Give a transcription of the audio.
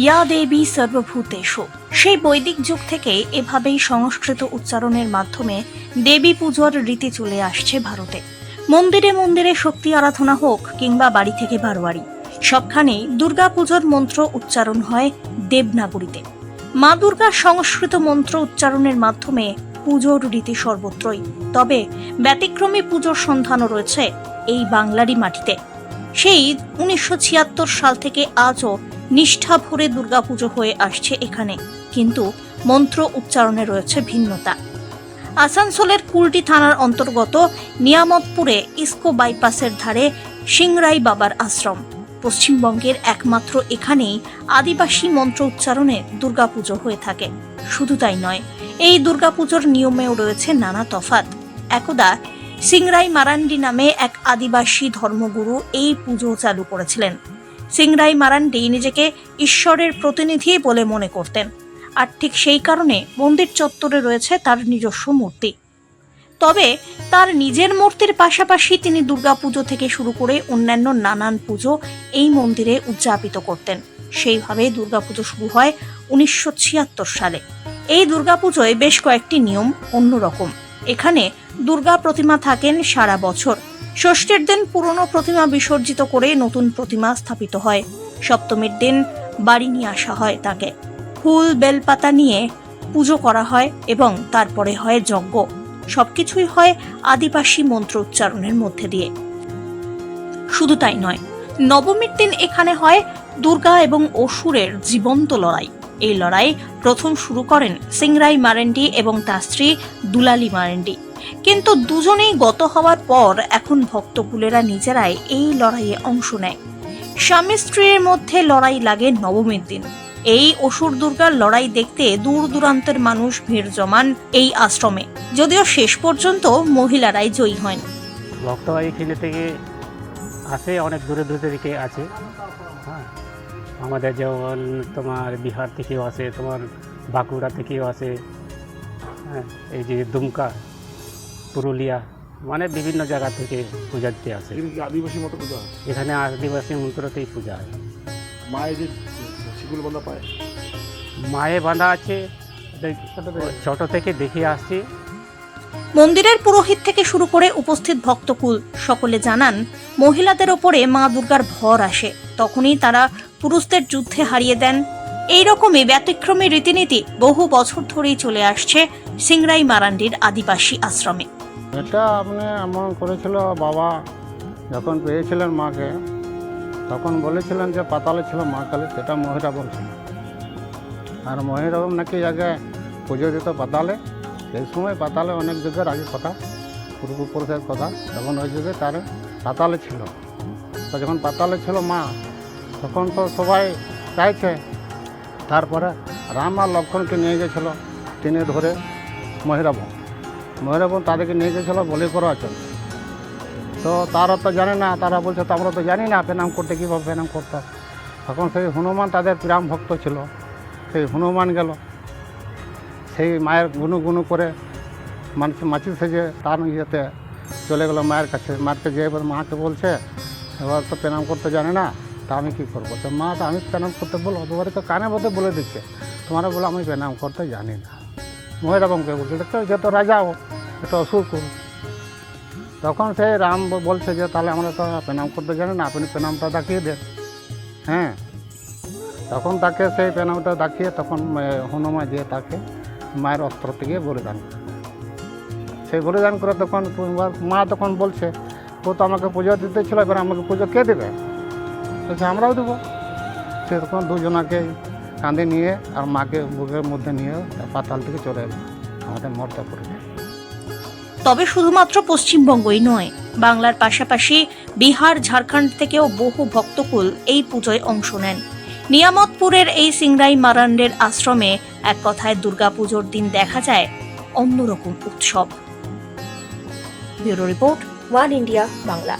ইয়া দেবী সর্বভূতেষু। সেই বৈদিক যুগ থেকে এভাবেই সংস্কৃত উচ্চারণের মাধ্যমে দেবী পুজোর রীতি চলে আসছে ভারতে। মন্দিরে মন্দিরে শক্তি আরাধনা হোক কিংবা বাড়ি থেকে বারোয়ারি, সবখানেই দুর্গা পুজোর মন্ত্র উচ্চারণ হয় দেবনাগরীতে। মা দুর্গার সংস্কৃত মন্ত্র উচ্চারণের মাধ্যমে পুজোর রীতি সর্বত্রই, তবে ব্যতিক্রমী পুজোর সন্ধানও রয়েছে এই বাংলারই মাটিতে। সেই উনিশশো ছিয়াত্তর সাল থেকে আজও নিষ্ঠা ভরে দুর্গাপুজো হয়ে আসছে এখানে। কিন্তু মন্ত্র উচ্চারণে রয়েছে ভিন্নতা। আসানসোলের কুলটি থানার অন্তর্গত নিয়ামতপুরে ইসকো বাইপাসের ধারে সিংরাই বাবার আশ্রম। পশ্চিমবঙ্গের একমাত্র এখানেই আদিবাসী মন্ত্র উচ্চারণে দুর্গাপুজো হয়ে থাকে। শুধু তাই নয়, এই দুর্গাপুজোর নিয়মেও রয়েছে নানা তফাত একদা সিংরাই মারান্ডি নামে এক আদিবাসী ধর্মগুরু এই পুজো চালু করেছিলেন। সিংরাই মারান্ডি নিজেকে ঈশ্বরের প্রতিনিধি বলে মনে করতেন। আর ঠিক সেই কারণে মন্দির চত্বরে রয়েছে তার নিজস্ব মূর্তি। তবে তার নিজের মূর্তির পাশাপাশি তিনি দুর্গাপুজো থেকে শুরু করে অন্যান্য নানান পুজো এই মন্দিরে উদযাপিত করতেন। সেইভাবে দুর্গাপুজো শুরু হয় উনিশশো ছিয়াত্তর সালে। এই দুর্গাপুজোয় বেশ কয়েকটি নিয়ম অন্যরকম। এখানে দুর্গা প্রতিমা থাকেন সারা বছর। ষষ্ঠীর দিন পুরনো প্রতিমা বিসর্জিত করে নতুন প্রতিমা স্থাপিত হয়। সপ্তমীর দিন বাড়ি নিয়ে আসা হয় তাকে। ফুল, বেলপাতা নিয়ে পুজো করা হয় এবং তারপরে হয় যজ্ঞ। সবকিছুই হয় আদিবাসী মন্ত্র উচ্চারণের মধ্যে দিয়ে। শুধু তাই নয়, নবমীর দিন এখানে হয় দুর্গা এবং অসুরের জীবন্ত লড়াই। এই লড়াই প্রথম শুরু করেন সিংরাই মারেন্ডি এবং তার স্ত্রী দুলালি মারেন্ডি। কিন্তু দুজনেই গত হওয়ার পর এখন ভক্তকুলেরা নিজেরাই এই লড়াইয়ে অংশ নেয়। স্বামী স্ত্রীর মধ্যে লড়াই লাগে নবমীর দিন। এই অসুর দুর্গার লড়াই দেখতে দূর দূরান্তের মানুষ ভিড় জমান এই আশ্রমে। যদিও শেষ পর্যন্ত মহিলারাই জয়ী হন। ভক্তরা এখানে থেকে আসে, অনেক দূরে দূরে থেকে আছে হ্যাঁ আমাদের যেমন তোমার বিহার থেকেও আসে, তোমার বাঁকুড়া থেকেও আসে। হ্যাঁ এই যে দুমকা পুরুলিয়া মানে বিভিন্ন জায়গা থেকে পূজা দিতে আসে। এখানে আদিবাসী মতো পূজা হয়? এখানে আদিবাসী মন্ত্রতেই পূজা হয়। মায়ের যে শিকুল বান্ধা পায়? মায়ে বাঁধা আছে ছোট থেকে দেখে আসছি। মন্দিরের পুরোহিত থেকে শুরু করে উপস্থিত ভক্তকুল সকলে জানান মহিলাদের ওপরে মা দুর্গার ভর আসে। তখনই তারা পুরুষদের যুদ্ধে হারিয়ে দেন। এই রকমই ব্যতিক্রমী রীতিনীতি বহু বছর ধরেই চলে আসছে সিংরাই মারান্ডির আদিবাসী আশ্রমে। এটা আপনি এমন করেছিল বাবা, যখন পেয়েছিলেন মাকে, তখন বলেছিলেন যে পাতালে ছিল মা কালী, সেটা মহিরাবন ছিল। আর মহিরাবন নাকি আগে পুজো দিত পাতালে, সেই সময় পাতালে অনেক যুগের আগে কথা, পূর্বপুরুষের কথা, তখন ওই যুগে তার পাতালে ছিল। তো যখন পাতালে ছিল মা, তখন তো সবাই চাইছে, তারপরে রাম আর লক্ষণকে নিয়ে গেছিল তিনি ধরে মহিরাবন। মহিলা বোন তাদেরকে নিয়ে গেছিল, বলি করার জন্য তো তারা তো জানে না, তারা বলছে, তো আমরা তো জানি না পেনাম করতে কীভাবে পেনাম করতে। তখন সেই হনুমান তাদের প্রাম ভক্ত ছিল। সেই হনুমান গেল। সেই মায়ের গুনু গুনু করে মানুষ মাছি সেজে তার ইয়েতে চলে গেলো মায়ের কাছে। মায়েরকে যে এবার মাকে বলছে, এবার তো পেনাম করতে জানে না, তা আমি কী করব? তো মা, তো আমি পেনাম করতে বলো তোমার তো কানে মধ্যে বলে দিচ্ছে। তোমার বলো আমি পেনাম করতে জানি না। মহিরাবমকে বলছে, দেখছ যে তো রাজা ও এটা অসুর করুন তখন সে রাম বলছে যে, তাহলে আমরা তো প্রণাম করতে জানি না, আপনি প্রণামটা দেখিয়ে দেন। হ্যাঁ তখন তাকে সেই প্রণামটা দেখিয়ে তখন হনুমা দিয়ে তাকে মায়ের অস্ত্র থেকে বলিদান। সেই বলিদান করে তখন মা তখন বলছে, ও তো আমাকে পুজো দিতে ছিল, এবার আমাকে পুজো কে দেবে? বলছে, আমরাও দেবো। সে তখন দুজনাকে কাঁধে নিয়ে আর মাকে বুকের মধ্যে নিয়ে পাতাল থেকে চলে এলো, আমাদের মর্তা করে তবে শুধুমাত্র পশ্চিমবঙ্গই নয়, বাংলার পাশাপাশি বিহার, ঝাড়খণ্ড থেকেও বহু ভক্তকুল এই পুজোয় অংশ নেন। নিয়ামতপুরের এই সিংরাই মারান্ডের আশ্রমে এক কথায় দুর্গাপুজোর দিন দেখা যায় অন্যরকম উৎসব। Bureau report, one India, Bangla.